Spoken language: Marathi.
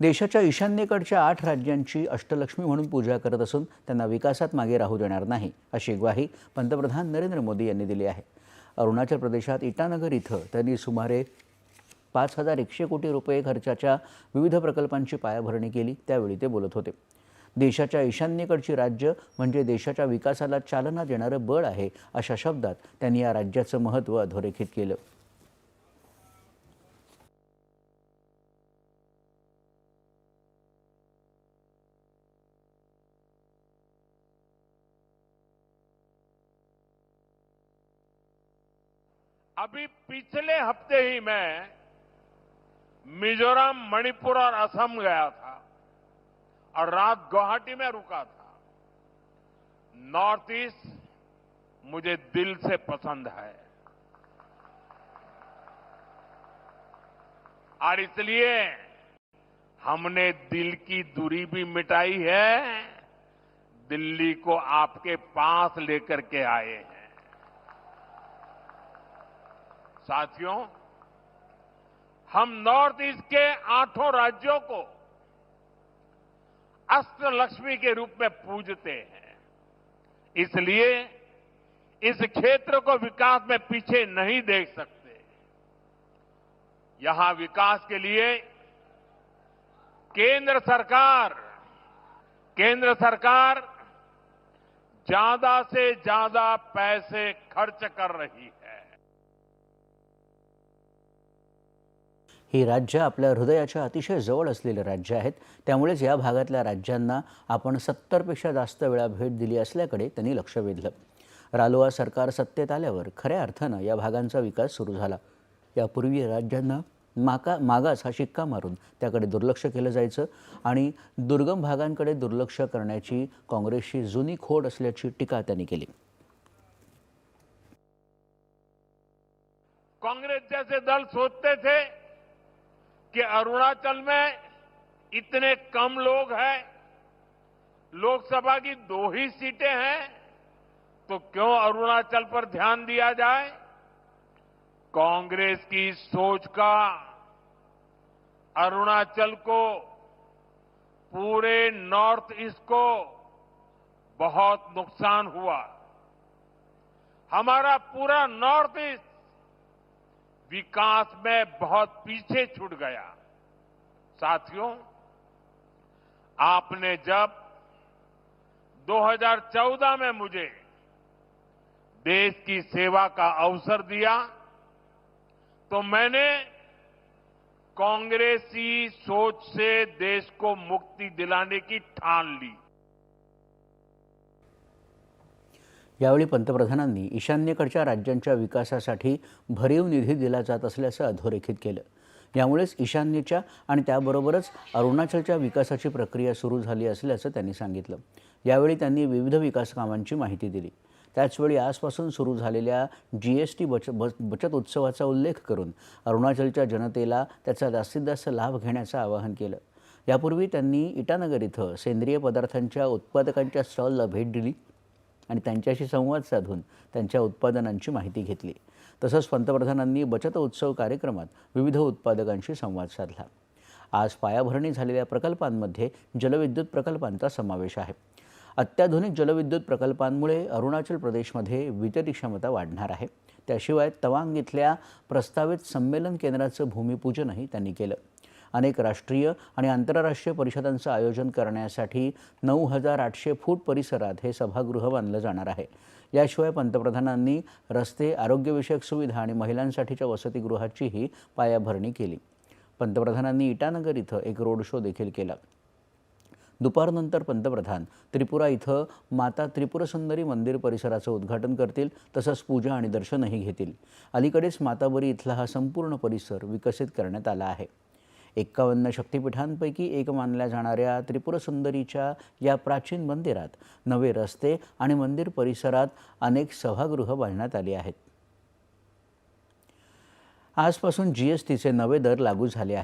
देशाच्या ईशान्येकडच्या आठ राज्यांची अष्टलक्ष्मी म्हणून पूजा करत असून त्यांना विकासात मागे राहू देणार नाही अशी ग्वाही पंतप्रधान नरेंद्र मोदी यांनी दिली आहे. अरुणाचल प्रदेशात इटानगर इथं त्यांनी सुमारे पाच हजार एकशे कोटी रुपये खर्चाच्या विविध प्रकल्पांची पायाभरणी केली त्यावेळी ते बोलत होते. देशाच्या ईशान्येकडची राज्य म्हणजे देशाच्या विकासाला चालना देणारं बळ आहे अशा शब्दात त्यांनी या राज्याचं महत्त्व अधोरेखित केलं. अभी पिछले हफ़्ते ही मैं मिजोरम, मणिपुर और असम गया था और रात गुवाहाटी में रुका था। नॉर्थ ईस्ट मुझे दिल से पसंद है। और इसलिए हमने दिल की दूरी भी मिटाई है, दिल्ली को आपके पास लेकर के आए हैं। साथियों, हम नॉर्थ ईस्ट के आठों राज्यों को अष्टलक्ष्मी के रूप में पूजते हैं। इसलिए इस क्षेत्र को विकास में पीछे नहीं देख सकते। यहाँ विकास के लिए केंद्र सरकार केंद्र सरकार ज़्यादा से ज़्यादा पैसे खर्च कर रही है। ही राज्य आपल्या हृदयाच्या अतिशय जवळ असलेली राज्य आहेत. त्यामुळेच या भागातल्या राज्यांना आपण सत्तरपेक्षा जास्त वेळा भेट दिली असल्याकडे त्यांनी लक्ष वेधलं. रालोआ सरकार सत्तेत आल्यावर खऱ्या अर्थानं या भागांचा विकास सुरू झाला. यापूर्वी राज्यांना माका मागास हा शिक्का मारून त्याकडे दुर्लक्ष केलं जायचं आणि दुर्गम भागांकडे दुर्लक्ष करण्याची काँग्रेसची जुनी खोड असल्याची टीका त्यांनी केली. कांग्रेस जैसे दल सोचते थे कि अरुणाचल में इतने कम लोग हैं, लोकसभा की दो ही सीटें हैं तो क्यों अरुणाचल पर ध्यान दिया जाए? कांग्रेस की सोच का अरुणाचल को, पूरे नॉर्थ ईस्ट को बहुत नुकसान हुआ। हमारा पूरा नॉर्थ ईस्ट विकास में बहुत पीछे छूट गया। साथियों, आपने जब 2014 में मुझे देश की सेवा का अवसर दिया तो मैंने कांग्रेसी सोच से देश को मुक्ति दिलाने की ठान ली। यावेळी पंतप्रधानांनी ईशान्येकडच्या राज्यांच्या विकासासाठी भरीव निधी दिला जात असल्याचं अधोरेखित केलं. यामुळेच ईशान्येच्या आणि त्याबरोबरच अरुणाचलच्या विकासाची प्रक्रिया सुरू झाली असल्याचं त्यांनी सांगितलं. यावेळी त्यांनी विविध विकास कामांची माहिती दिली. त्याचवेळी आजपासून सुरू झालेल्या जी एस टी बच बच बचत उत्सवाचा उल्लेख करून अरुणाचलच्या जनतेला त्याचा जास्तीत जास्त लाभ घेण्याचं आवाहन केलं. यापूर्वी त्यांनी इटानगर इथं सेंद्रिय पदार्थांच्या उत्पादकांच्या स्टॉलला भेट दिली. आणि त्यांच्याशी संवाद साधून त्यांच्या उत्पादनांची माहिती घेतली. तसंच पंतप्रधानांनी बचत उत्सव कार्यक्रमात विविध उत्पादकांशी संवाद साधला. आज पायाभरणी झालेल्या प्रकल्पांमध्ये जलविद्युत प्रकल्पांचा समावेश आहे. अत्याधुनिक जलविद्युत प्रकल्पांमुळे अरुणाचल प्रदेशमध्ये वितरित क्षमता वाढणार आहे. त्याशिवाय तवांग इथल्या प्रस्तावित संमेलन केंद्राचं भूमिपूजनही त्यांनी केलं. अनेक राष्ट्रीय आणि आंतरराष्ट्रीय परिषदांचं आयोजन करण्यासाठी नऊ हजार आठशे फूट परिसरात हे सभागृह बांधलं जाणार आहे. याशिवाय पंतप्रधानांनी रस्ते आरोग्यविषयक सुविधा आणि महिलांसाठीच्या वसतिगृहाचीही पायाभरणी केली. पंतप्रधानांनी इटानगर इथं एक रोड शो देखील केला. दुपारनंतर पंतप्रधान त्रिपुरा इथं माता त्रिपुरसुंदरी मंदिर परिसराचं उद्घाटन करतील तसंच पूजा आणि दर्शनही घेतील. अलीकडेच माताबरी इथला हा संपूर्ण परिसर विकसित करण्यात आला आहे. एक्कावन्न शक्तिपीठांपैकी एक मानल्या जाणाऱ्या त्रिपुरसुंदरीच्या या प्राचीन मंदिरात नवे रस्ते आणि मंदिर परिसरात अनेक सभागृह बांधण्यात आली आहेत. आजपासून जी एस टीचे नवे दर लागू झाले आहेत.